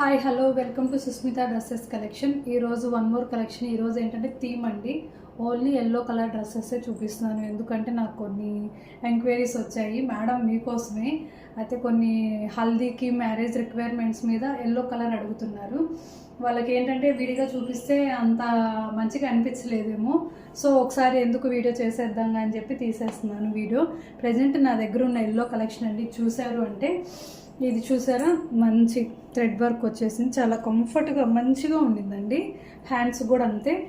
Hi hello welcome to Susmita dresses collection ఈరోజు one more collection ఈరోజు ఏంటంటే theme అండి. ఓన్లీ ఎల్లో కలర్ డ్రెస్సెస్ చూపిస్తున్నాను. ఎందుకంటే నాకు కొన్ని ఎంక్వైరీస్ వచ్చాయి. మేడం మీకోసమే. అయితే కొన్ని హల్దీకి మ్యారేజ్ రిక్వైర్మెంట్స్ మీద ఎల్లో కలర్ అడుగుతున్నారు. వాళ్ళకి ఏంటంటే విడిగా చూపిస్తే అంత మంచిగా అనిపించలేదేమో. సో ఒకసారి ఎందుకు వీడియో చేసేద్దాం అని చెప్పి తీసేస్తున్నాను వీడియో. ప్రజెంట్ నా దగ్గర ఉన్న ఎల్లో కలెక్షన్ అండి. చూశారు అంటే ఇది చూసారా? మంచి థ్రెడ్ వర్క్ వచ్చేసింది. చాలా కంఫర్ట్గా మంచిగా ఉండిందండి. హ్యాండ్స్ కూడా అంతే.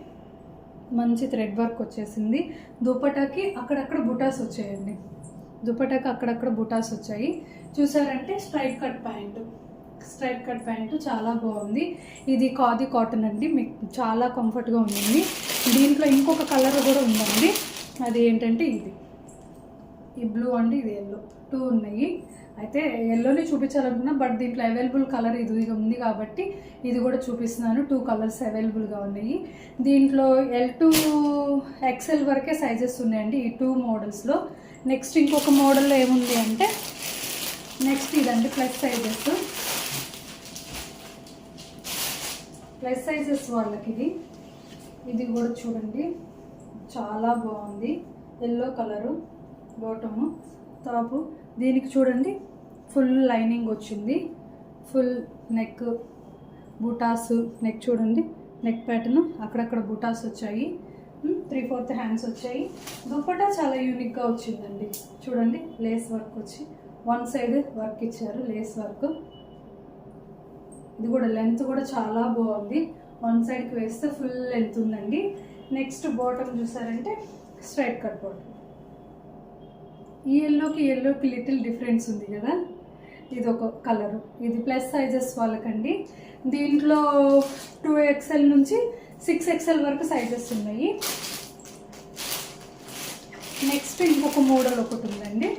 మంచి థ్రెడ్ వర్క్ వచ్చేసింది. దుపటాకి అక్కడక్కడ బుటాస్ వచ్చాయండి. దుపటాకి అక్కడక్కడ బుటాస్ వచ్చాయి. చూసారంటే straight cut pant. Straight cut pant చాలా బాగుంది. ఇది కాది కాటన్ అండి. మీకు చాలా కంఫర్ట్గా ఉండింది. దీంట్లో ఇంకొక కలర్ కూడా ఉందండి. అది ఏంటంటే ఇది. ఈ బ్లూ అండి ఇది ఎల్లో టూ ఉన్నాయి. అయితే ఎల్లోనే చూపించాలనుకున్నా బట్ దీంట్లో అవైలబుల్ కలర్ ఇది ఇక ఉంది కాబట్టి ఇది కూడా చూపిస్తున్నాను. టూ కలర్స్ అవైలబుల్గా ఉన్నాయి. దీంట్లో ఎల్ టూ ఎక్సెల్ వరకే సైజెస్ ఉన్నాయండి ఈ టూ మోడల్స్లో నెక్స్ట్ ఇంకొక మోడల్లో ఏముంది అంటే నెక్స్ట్ ఇదండి ప్లస్ సైజెస్ ప్లస్ సైజెస్ వాళ్ళకి ఇది. ఇది కూడా చూడండి. చాలా బాగుంది. Yellow colour bottom top. దీనికి చూడండి ఫుల్ లైనింగ్ వచ్చింది. ఫుల్ నెక్ బుటాస్ నెక్ చూడండి నెక్ ప్యాటర్న్. అక్కడక్కడ బుటాస్ వచ్చాయి. త్రీ ఫోర్త్ హ్యాండ్స్ వచ్చాయి. దుప్పటా చాలా యూనిక్గా వచ్చిందండి. చూడండి లేస్ వర్క్ వచ్చి. వన్ సైడ్ వర్క్ ఇచ్చారు లేస్ వర్క్ ఇది కూడా లెంత్ కూడా చాలా బాగుంది. వన్ సైడ్కి వేస్తే ఫుల్ లెంత్ ఉందండి. నెక్స్ట్ బాటమ్ చూసారంటే స్ట్రైట్ కట్ బాటమ్ ఈ ఎల్లోకి ఎల్లోకి లిటిల్ డిఫరెన్స్ ఉంది కదా? ఇది ఒక కలర్. ఇది ప్లస్ సైజెస్ వాళ్ళకండి. దీంట్లో టూ ఎక్స్ఎల్ నుంచి సిక్స్ ఎక్స్ఎల్ వరకు సైజెస్ ఉన్నాయి. నెక్స్ట్ ఇంకొక మోడల్ ఒకటి ఉందండి.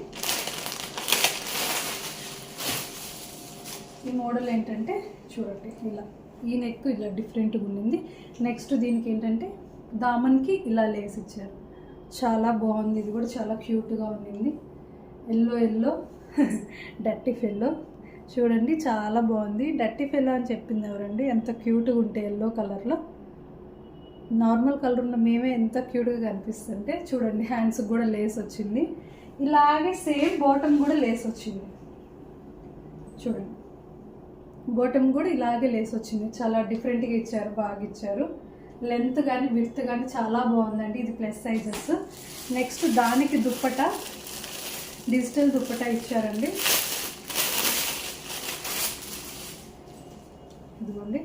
ఈ మోడల్ ఏంటంటే చూడండి ఇలా. ఈ నెక్ ఇలా డిఫరెంట్గా ఉండింది నెక్స్ట్ దీనికి ఏంటంటే దామన్కి ఇలా లేస్ ఇచ్చారు. చాలా బాగుంది. ఇది కూడా చాలా క్యూట్గా ఉండింది. ఎల్లో ఎల్లో డట్టి ఫెల్లో. చూడండి చాలా బాగుంది. డట్టి ఫెల్లో అని చెప్పింది ఎవరండి? ఎంత క్యూట్గా ఉంటే ఎల్లో కలర్లో. నార్మల్ కలర్ ఉన్న మేమే ఎంత క్యూట్గా కనిపిస్తుంటే చూడండి హ్యాండ్స్కి కూడా లేస్ వచ్చింది. ఇలాగే సేమ్ బాటమ్ కూడా లేస్ వచ్చింది. చూడండి. బాటమ్ కూడా ఇలాగే లేస్ వచ్చింది. చాలా డిఫరెంట్గా ఇచ్చారు బాగా ఇచ్చారు. లెంత్ కానీ విడ్త్ కానీ చాలా బాగుందండి ఇది ప్లస్ సైజెస్. నెక్స్ట్ దానికి దుప్పట డిజిటల్ దుప్పట ఇచ్చారండి. ఇదిగోండి.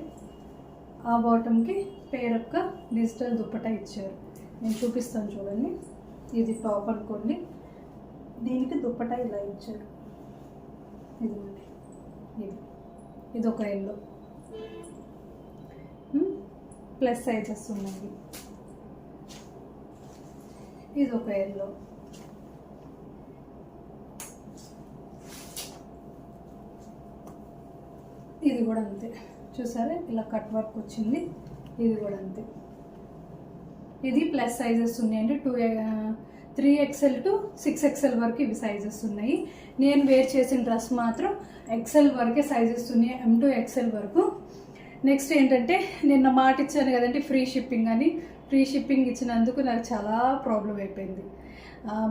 ఆ బాటమ్కి పేరొక్క డిజిటల్ దుప్పట ఇచ్చారు. నేను చూపిస్తాను చూడండి. ఇది టాప్ అనుకోండి. దీనికి దుప్పట ఇలా ఇచ్చారు. ఇదిగోండి. ఇది. ఇది ఒక ఎల్లో. ప్లస్ సైజెస్ ఉన్నాయి ఇది ఒక ఎల్లో. ఇది కూడా అంతే. చూసారా? ఇలా కట్ వర్క్ వచ్చింది. ఇది కూడా అంతే. ఇది ప్లస్ సైజెస్ ఉన్నాయండి. Two three XL to six XL వరకు ఇవి సైజెస్ ఉన్నాయి. నేను వేర్ చేసిన డ్రెస్ మాత్రం ఎక్సెల్ వరకే సైజెస్ ఉన్నాయి. ఎం టు ఎక్సెల్ వరకు. నెక్స్ట్ ఏంటంటే నిన్న మాట ఇచ్చాను కదండి ఫ్రీ షిప్పింగ్ అని. ఫ్రీ షిప్పింగ్ ఇచ్చినందుకు నాకు చాలా ప్రాబ్లం అయిపోయింది.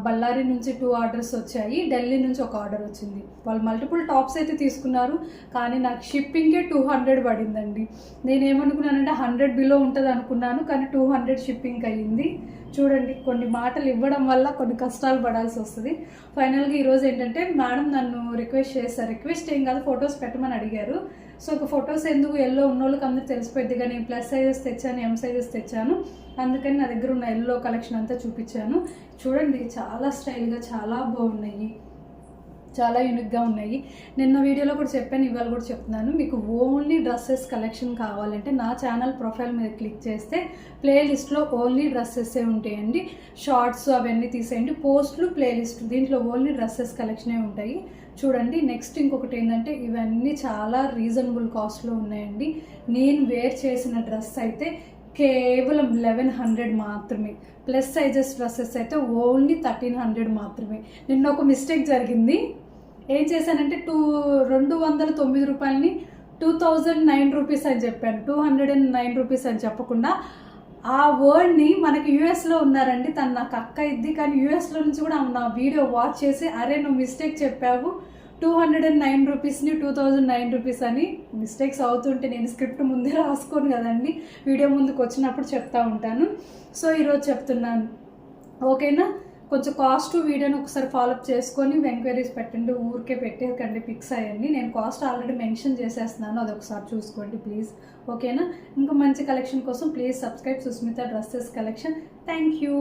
బళ్ళారి నుంచి టూ ఆర్డర్స్ వచ్చాయి ఢిల్లీ నుంచి ఒక ఆర్డర్ వచ్చింది. వాళ్ళు మల్టిపుల్ టాప్స్ అయితే తీసుకున్నారు కానీ నాకు షిప్పింగే టూ హండ్రెడ్ పడిందండి. నేనేమనుకున్నానంటే హండ్రెడ్ బిలో ఉంటుంది అనుకున్నాను కానీ టూ హండ్రెడ్ షిప్పింగ్ అయ్యింది. చూడండి కొన్ని మాటలు ఇవ్వడం వల్ల కొన్ని కష్టాలు పడాల్సి వస్తుంది. ఫైనల్గా ఈరోజు ఏంటంటే మేడం నన్ను రిక్వెస్ట్ చేశారు. రిక్వెస్ట్ ఏం కాదు ఫొటోస్ పెట్టమని అడిగారు. సో ఒక ఫొటోస్ ఎందుకు ఎల్లో ఉన్న వాళ్ళకి అందరికి తెలిసిపోద్ది కానీ ప్లస్ సైజెస్ తెచ్చాను ఎం సైజెస్ తెచ్చాను. అందుకని నా దగ్గర ఉన్న ఎల్లో కలెక్షన్ అంతా చూపించాను. చూడండి చాలా స్టైల్గా చాలా బాగున్నాయి. చాలా యూనిక్గా ఉన్నాయి. నిన్న వీడియోలో కూడా చెప్పాను ఇవాళ కూడా చెప్తున్నాను. మీకు ఓన్లీ డ్రెస్సెస్ కలెక్షన్ కావాలంటే నా ఛానల్ ప్రొఫైల్ మీద క్లిక్ చేస్తే ప్లేలిస్ట్లో ఓన్లీ డ్రెస్సెస్సే ఉంటాయండి. షార్ట్స్ అవన్నీ తీసేయండి. పోస్ట్లు ప్లేలిస్ట్ దీంట్లో ఓన్లీ డ్రెస్సెస్ కలెక్షనే ఉంటాయి. చూడండి నెక్స్ట్ ఇంకొకటి ఏంటంటే ఇవన్నీ చాలా రీజనబుల్ కాస్ట్లో ఉన్నాయండి. నేను వేర్ చేసిన డ్రెస్ అయితే కేవలం లెవెన్ హండ్రెడ్ మాత్రమే. ప్లస్ సైజెస్ డ్రెస్సెస్ అయితే ఓన్లీ థర్టీన్ హండ్రెడ్ మాత్రమే. నిన్న ఒక మిస్టేక్ జరిగింది. ఏం చేశానంటే టూ రెండు వందల తొమ్మిది రూపాయలని టూ థౌజండ్ నైన్ రూపీస్ అని చెప్పాను. Two hundred and nine rupees అని చెప్పకుండా ఆ వర్డ్ని మనకి యూఎస్లో ఉన్నారండి. తను నాకు అక్క ఇద్ది. కానీ యూఎస్లో నుంచి కూడా ఆమె నా వీడియో వాచ్ చేసి అరే నువ్వు మిస్టేక్ చెప్పావు. టూ హండ్రెడ్ అండ్ నైన్ రూపీస్ని టూ థౌజండ్ నైన్ రూపీస్ అని మిస్టేక్స్ అవుతుంటే నేను స్క్రిప్ట్ ముందే రాసుకోను కదండి. వీడియో ముందుకు వచ్చినప్పుడు చెప్తా ఉంటాను. సో ఈరోజు చెప్తున్నాను. ఓకేనా? కొంచెం కాస్ట్ వీడియోని ఒకసారి ఫాలోఅప్ చేసుకొని ఎంక్వైరీస్ పెట్టండి. ఊరికే పెట్టేకండి ఫిక్స్ అయ్యండి. నేను కాస్ట్ ఆల్రెడీ మెన్షన్ చేసేస్తున్నాను. అది ఒకసారి చూసుకోండి ప్లీజ్ ఓకేనా ఇంకా మంచి కలెక్షన్ కోసం please subscribe Susmita dresses collection thank you